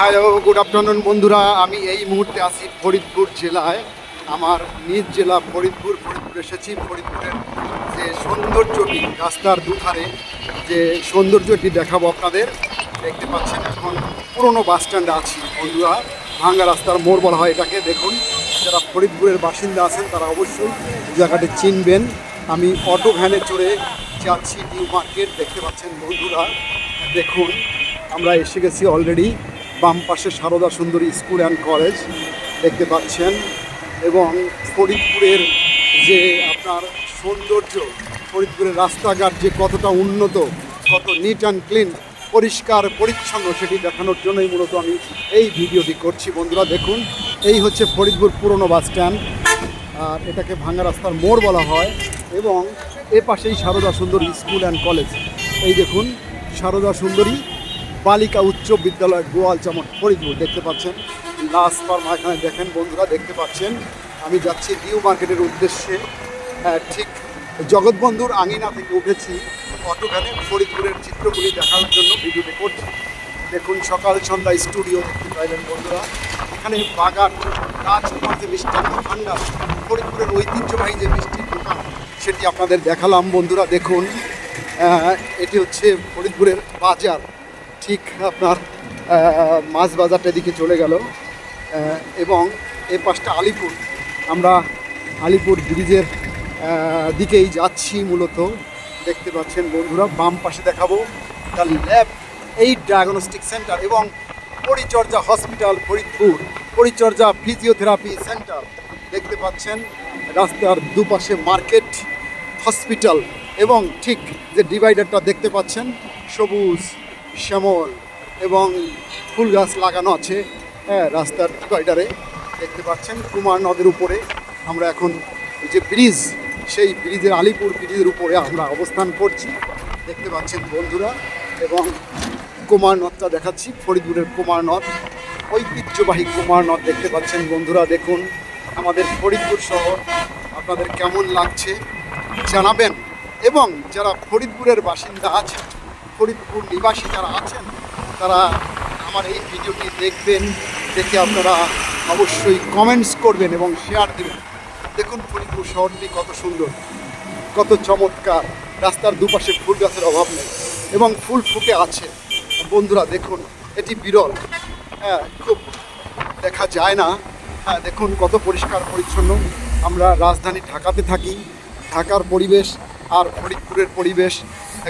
Hello good afternoon বন্ধুরা। আমি এই মুহূর্তে আছি ফরিদপুর জেলায়। আমার নিজ জেলা ফরিদপুর ফরিদপুর এসেছি। ফরিদপুরের যে সৌন্দর্যটি, রাস্তার দুধারে যে সৌন্দর্যটি দেখাবো আপনাদের, দেখতে পাচ্ছেন এখন পুরনো বাস স্ট্যান্ডে আছি বন্ধুরা। ভাঙ্গা রাস্তার মোড় বলা হয় এটাকে। দেখুন, যারা ফরিদপুরের বাসিন্দা আছেন, তারা অবশ্যই জায়গাটি চিনবেন। আমি অটো ভ্যানে চড়ে যাচ্ছি নিউ মার্কেট। দেখতে পাচ্ছেন বন্ধুরা, দেখুন, আমরা এসে গেছি অলরেডি বাম পাশে Sarada Sundari school and college দেখতে পাচ্ছেন এবং ফরিদপুরের যে আপনার সৌন্দর্য, ফরিদপুরের রাস্তাঘাট যে কতটা উন্নত, কত নিট অ্যান্ড ক্লিন পরিষ্কার, পরিচ্ছন্ন, সেটি দেখানোর জন্যই মূলত আমি এই ভিডিওটি করছি। বন্ধুরা, দেখুন, এই হচ্ছে ফরিদপুর পুরনো বাস স্ট্যান্ড। আর এটাকে ভাঙা রাস্তার মোড় বলা হয় এবং এ পাশেই Sarada Sundari school and college. এই দেখুন, সারদা সুন্দরী বালিকা উচ্চ বিদ্যালয় গোয়াল যেমন ফরিদপুর, দেখতে পাচ্ছেন। লাস্ট ফার্মা এখানে দেখেন বন্ধুরা, দেখতে পাচ্ছেন। আমি যাচ্ছি নিউ মার্কেটের উদ্দেশ্যে। ঠিক জগৎবন্ধুর আঙিনা থেকে উঠেছি অটোখানে ফরিদপুরের চিত্রগুলি দেখার জন্য, ভিডিওটি করছি। দেখুন, সকাল সন্ধ্যা স্টুডিও দেখতে পাইলেন বন্ধুরা। এখানে বাগান, রাজকুমার যে মিষ্টান্ন ভান্ডার ফরিদপুরের ঐতিহ্যবাহী যে মিষ্টির দোকান, সেটি আপনাদের দেখালাম বন্ধুরা। দেখুন এটি হচ্ছে ফরিদপুরের বাজার। ঠিক আপনার মাছ বাজারটা এদিকে চলে গেল। এবং এ পাশটা আলিপুর। আমরা আলিপুর ব্রিজের দিকেই যাচ্ছি মূলত। দেখতে পাচ্ছেন বন্ধুরা, বাম পাশে দেখাবো দ্য ল্যাব এই ডায়াগনস্টিক সেন্টার এবং পরিচর্যা হসপিটাল ফরিদপুর। পরিচর্যা ফিজিওথেরাপি সেন্টার দেখতে পাচ্ছেন, রাস্তার দুপাশে মার্কেট হসপিটাল এবং ঠিক যে ডিভাইডারটা দেখতে পাচ্ছেন, সবুজ। শ্যামল এবং ফুল গাছ লাগানো আছে। হ্যাঁ রাস্তার ডিভাইডারে দেখতে পাচ্ছেন? কুমার নদের উপরে। আমরা এখন যে ব্রিজ, সেই ব্রিজের আলিপুর ব্রিজের উপরে আমরা অবস্থান করছি। দেখতে পাচ্ছেন বন্ধুরা, এবং কুমার নদটা দেখাচ্ছি, ফরিদপুরের কুমার নদ। ঐতিহ্যবাহী কুমার নদ দেখতে পাচ্ছেন বন্ধুরা, দেখুন। আমাদের ফরিদপুর শহর, আপনাদের কেমন লাগছে জানাবেন। এবং যারা ফরিদপুরের বাসিন্দা আছেন ফরিদপুর নিবাসী যারা আছেন, তারা আমার এই ভিডিওটি দেখবেন, দেখে আপনারা অবশ্যই কমেন্টস করবেন এবং শেয়ার দেবেন। দেখুন ফরিদপুর শহরটি কত সুন্দর, কত চমৎকার। রাস্তার দুপাশে ফুল গাছের অভাব নেই এবং ফুল ফুটে আছে। বন্ধুরা, দেখুন, এটি বিরল। হ্যাঁ খুব দেখা যায় না। হ্যাঁ দেখুন কত পরিষ্কার পরিচ্ছন্ন। আমরা রাজধানী ঢাকাতে থাকি। ঢাকার পরিবেশ আর ফরিদপুরের পরিবেশ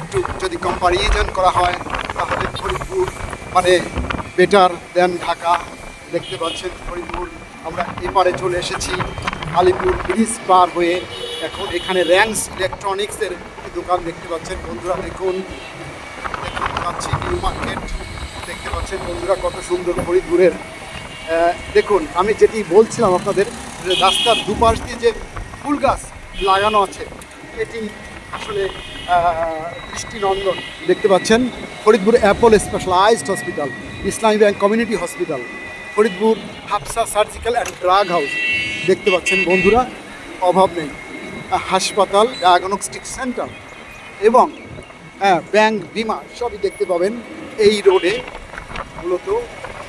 একটু যদি কম্পারিজন করা হয়, তাহলে ফরিদপুর মানে বেটার দেন ঢাকা। দেখতে পাচ্ছেন ফরিদপুর, আমরা এপারে চলে এসেছি আলিপুর ব্রিজ পার হয়ে। এখন এখানে র্যাংস ইলেকট্রনিক্সের দোকান দেখতে পাচ্ছেন। বন্ধুরা, দেখুন দেখুন পাচ্ছি নিউ মার্কেট দেখতে পাচ্ছেন বন্ধুরা, কত সুন্দর ফরিদপুরের। দেখুন, আমি যেটি বলছিলাম আপনাদের, রাস্তার দুপাশ দিয়ে যে ফুল গাছ লাগানো আছে, এটি আসলে দৃষ্টিনন্দন। দেখতে পাচ্ছেন, Faridpur Apple specialised hospital, Islami bank community hospital, Faridpur Hafsa surgical and drug house. দেখতে পাচ্ছেন বন্ধুরা, অভাব নেই। হাসপাতাল ডায়াগনস্টিক সেন্টার এবং হ্যাঁ ব্যাংক বিমা সবই দেখতে পাবেন এই রোডে। মূলত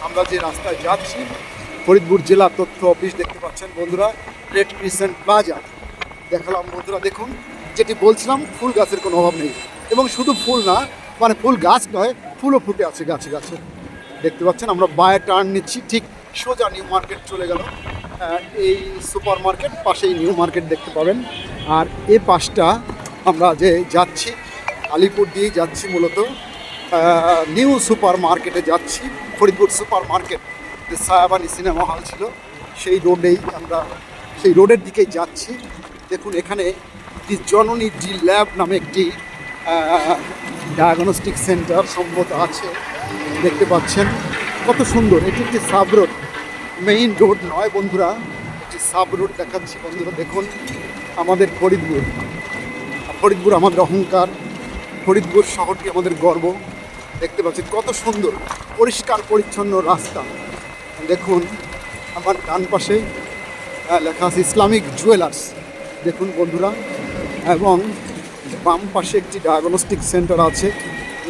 আমরা যে রাস্তায় যাচ্ছি, ফরিদপুর জেলা তথ্য অফিস দেখতে পাচ্ছেন বন্ধুরা, রেড ক্রিসেন্ট প্লাজা দেখালাম বন্ধুরা, দেখুন। যেটি বলছিলাম, ফুল গাছের কোনো অভাব নেই। এবং শুধু ফুল না মানে ফুল গাছ নয়, ফুলও ফুটে আছে গাছে গাছে। দেখতে পাচ্ছেন, আমরা বায়ে টার্ন নিচ্ছি, ঠিক সোজা নিউ মার্কেট চলে গেল। এই সুপার মার্কেট, পাশেই নিউ মার্কেট দেখতে পাবেন। আর এ পাশটা আমরা যে যাচ্ছি, আলিপুর দিয়েই যাচ্ছি মূলত। নিউ সুপার মার্কেটে যাচ্ছি, ফরিদপুর সুপার মার্কেট, যে সায়াবানি সিনেমা হল ছিল। সেই রোডেই আমরা, সেই রোডের দিকেই যাচ্ছি। দেখুন, এখানে দি জননী ডি ল্যাব নামে একটি ডায়াগনস্টিক সেন্টার সম্ভবত আছে। দেখতে পাচ্ছেন কত সুন্দর। এটি একটি সাব রোড মেইন রোড নয় বন্ধুরা। একটি সাব রোড দেখাচ্ছি বন্ধুরা, দেখুন। আমাদের ফরিদপুর ফরিদপুর আমাদের অহংকার, ফরিদপুর শহরটি আমাদের গর্ব। দেখতে পাচ্ছেন কত সুন্দর, পরিষ্কার, পরিচ্ছন্ন রাস্তা। দেখুন, আমার ডান পাশে লেখা আছে ইসলামিক জুয়েলার্স। দেখুন বন্ধুরা এবং বাম পাশে একটি ডায়াগনস্টিক সেন্টার আছে।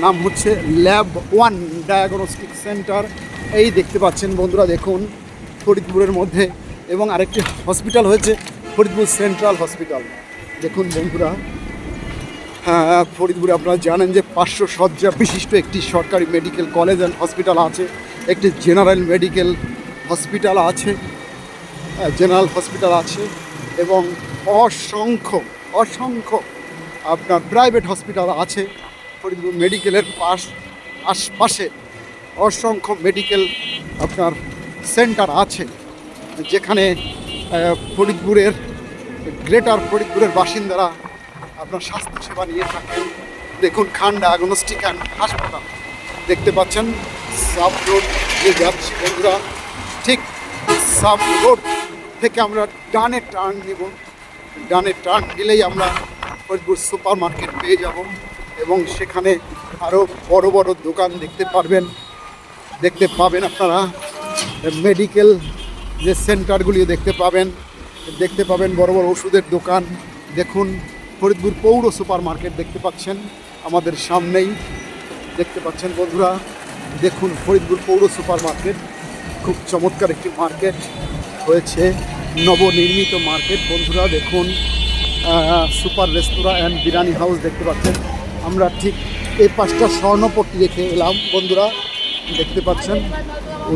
নাম হচ্ছে ল্যাব ওয়ান ডায়াগনস্টিক সেন্টার এই দেখতে পাচ্ছেন বন্ধুরা, দেখুন, ফরিদপুরের মধ্যে এবং আরেকটি হসপিটাল হয়েছে, ফরিদপুর সেন্ট্রাল হসপিটাল দেখুন বন্ধুরা হ্যাঁ ফরিদপুরে আপনারা জানেন যে পাঁচশো শয্যা বিশিষ্ট একটি সরকারি মেডিকেল কলেজ অ্যান্ড হসপিটাল আছে। একটি জেনারেল মেডিকেল হসপিটাল আছে জেনারেল হসপিটাল আছে এবং অসংখ্য অসংখ্য, আপনার প্রাইভেট হসপিটাল আছে, ফরিদপুর মেডিকেলের পাশ, আশপাশে অসংখ্য মেডিকেল আপনার সেন্টার আছে। যেখানে ফরিদপুরের, গ্রেটার ফরিদপুরের বাসিন্দারা আপনার স্বাস্থ্যসেবা নিয়ে থাকেন। দেখুন খান ডায়াগনস্টিক অ্যান্ড হাসপাতাল। দেখতে পাচ্ছেন, সাব রোড যে যাচ্ছি, বন্ধুরা, ঠিক সাব রোড থেকে আমরা ডানে টার্ন নেব। ডানে টার্ন নিলেই আমরা ফরিদপুর সুপার মার্কেট পেয়ে যাব এবং সেখানে আরও বড় বড় দোকান দেখতে পারবেন। দেখতে পাবেন আপনারা মেডিকেল যে সেন্টারগুলি দেখতে পাবেন। দেখতে পাবেন বড় বড় ওষুধের দোকান। দেখুন, ফরিদপুর পৌর সুপার মার্কেট দেখতে পাচ্ছেন আমাদের সামনেই। দেখতে পাচ্ছেন বন্ধুরা, দেখুন ফরিদপুর পৌর সুপার মার্কেট খুব চমৎকার একটি মার্কেট হয়েছে। নবনির্মিত মার্কেট। বন্ধুরা, দেখুন super restaurant and biryani house দেখতে পাচ্ছেন। আমরা ঠিক এই পাঁচটা স্বর্ণপট্টি রেখে এলাম, বন্ধুরা, দেখতে পাচ্ছেন।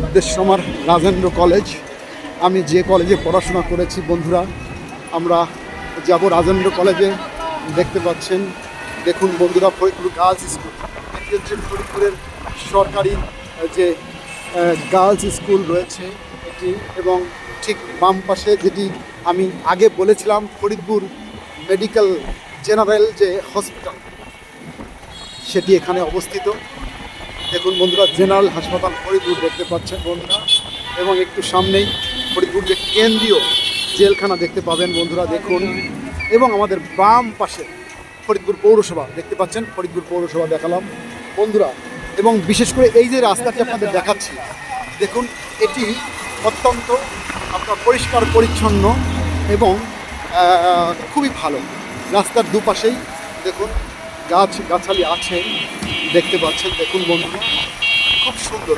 উদ্দেশ্য আমার রাজেন্দ্র কলেজ। আমি যে কলেজে পড়াশোনা করেছি, বন্ধুরা, আমরা যাব রাজেন্দ্র কলেজে। দেখতে পাচ্ছেন, দেখুন, বন্ধুরা, ফরিদপুর গার্লস স্কুল। এটি হচ্ছে ফরিদপুরের সরকারি যে গার্লস স্কুল রয়েছে এটি এবং ঠিক বাম পাশে যেটি আমি আগে বলেছিলাম ফরিদপুর মেডিকেল জেনারেল যে হসপিটাল, সেটি এখানে অবস্থিত। দেখুন বন্ধুরা, জেনারেল হাসপাতাল ফরিদপুর দেখতে পাচ্ছেন বন্ধুরা, এবং একটু সামনেই ফরিদপুর যে কেন্দ্রীয় জেলখানা দেখতে পাবেন বন্ধুরা, দেখুন। এবং আমাদের বাম পাশে ফরিদপুর পৌরসভা দেখতে পাচ্ছেন, ফরিদপুর পৌরসভা দেখালাম বন্ধুরা। এবং বিশেষ করে এই যে রাস্তাটি আপনাদের দেখাচ্ছি, দেখুন, এটি অত্যন্ত আপনার পরিষ্কার পরিচ্ছন্ন এবং খুবই ভালো। রাস্তার দুপাশেই দেখুন গাছ গাছালি আছে দেখতে পাচ্ছেন দেখুন বন্ধুরা। খুব সুন্দর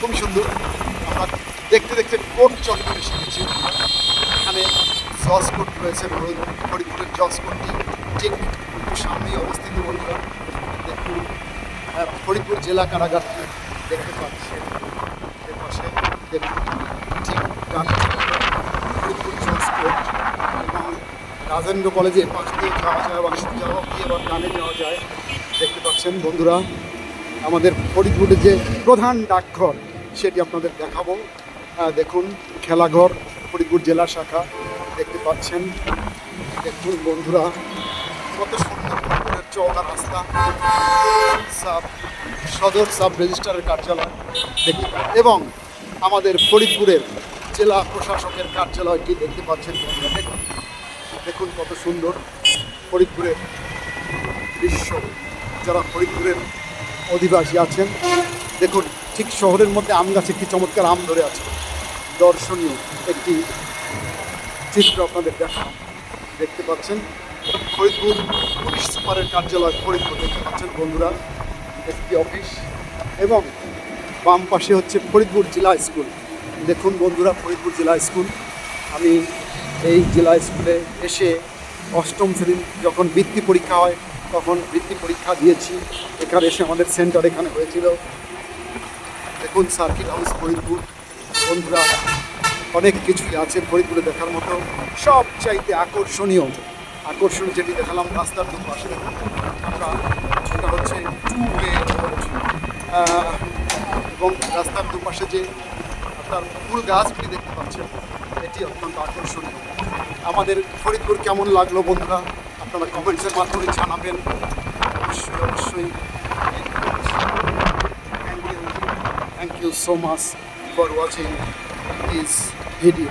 খুব সুন্দর। আমরা দেখতে দেখতে কোট চত্বরে শিখেছি এখানে জজ রয়েছে ফরিদপুরের জজ ঠিক সামনেই অবস্থিত বন্ধুরা। দেখুন আহ, ফরিদপুর জেলা কারাগারটি দেখতে পাচ্ছেন। দেখুন। রাজেন্দ্র কলেজে পাশ দিয়ে যাওয়া যায় বা যাওয়া দিয়ে বা ডানে যাওয়া যায়, দেখতে পাচ্ছেন বন্ধুরা, আমাদের ফরিদপুরের যে প্রধান ডাকঘর, সেটি আপনাদের দেখাবো। দেখুন, খেলাঘর, ফরিদপুর জেলা শাখা, দেখতে পাচ্ছেন। দেখুন বন্ধুরা, কত সুন্দর চওড়া রাস্তা। সাব, সদর সাব রেজিস্ট্রারের কার্যালয়, দেখতে এবং আমাদের ফরিদপুরের জেলা প্রশাসকের কার্যালয়টি দেখতে পাচ্ছেন? দেখুন দেখুন কত সুন্দর ফরিদপুরের দৃশ্য। যারা ফরিদপুরের অধিবাসী আছেন, দেখুন ঠিক শহরের মধ্যে আম গাছে কি চমৎকার আম ধরে আছে। দর্শনীয় একটি চিত্র আপনাদের দেখা দেখতে পাচ্ছেন। ফরিদপুর পুলিশ সুপারের কার্যালয় ফরিদপুর দেখতে পাচ্ছেন বন্ধুরা। একটি অফিস এবং বাম পাশে হচ্ছে ফরিদপুর জেলা স্কুল। দেখুন বন্ধুরা, ফরিদপুর জেলা স্কুল। আমি এই জেলা স্কুলে এসে অষ্টম শ্রেণি যখন বৃত্তি পরীক্ষা হয়, তখন বৃত্তি পরীক্ষা দিয়েছি। এখানে এসে আমাদের সেন্টার এখানে হয়েছিল। দেখুন, সার্কিট হাউস ফরিদপুর। বন্ধুরা, অনেক কিছুই আছে ফরিদপুরে দেখার মতো। সব চাইতে আকর্ষণীয়। আকর্ষণীয় যেটি দেখালাম রাস্তার দুপাশে। আমরা সেটা হচ্ছে টু ওয়ে এবং রাস্তার দুপাশে যে আপনার ফুল গাছগুলি দেখতে পাচ্ছেন। এটি অত্যন্ত আকর্ষণীয়। আমাদের ফরিদপুর কেমন লাগল বন্ধুরা? আপনারা কমেন্টসের মাধ্যমে জানাবেন। অবশ্যই অবশ্যই। Thank you so much for watching this video.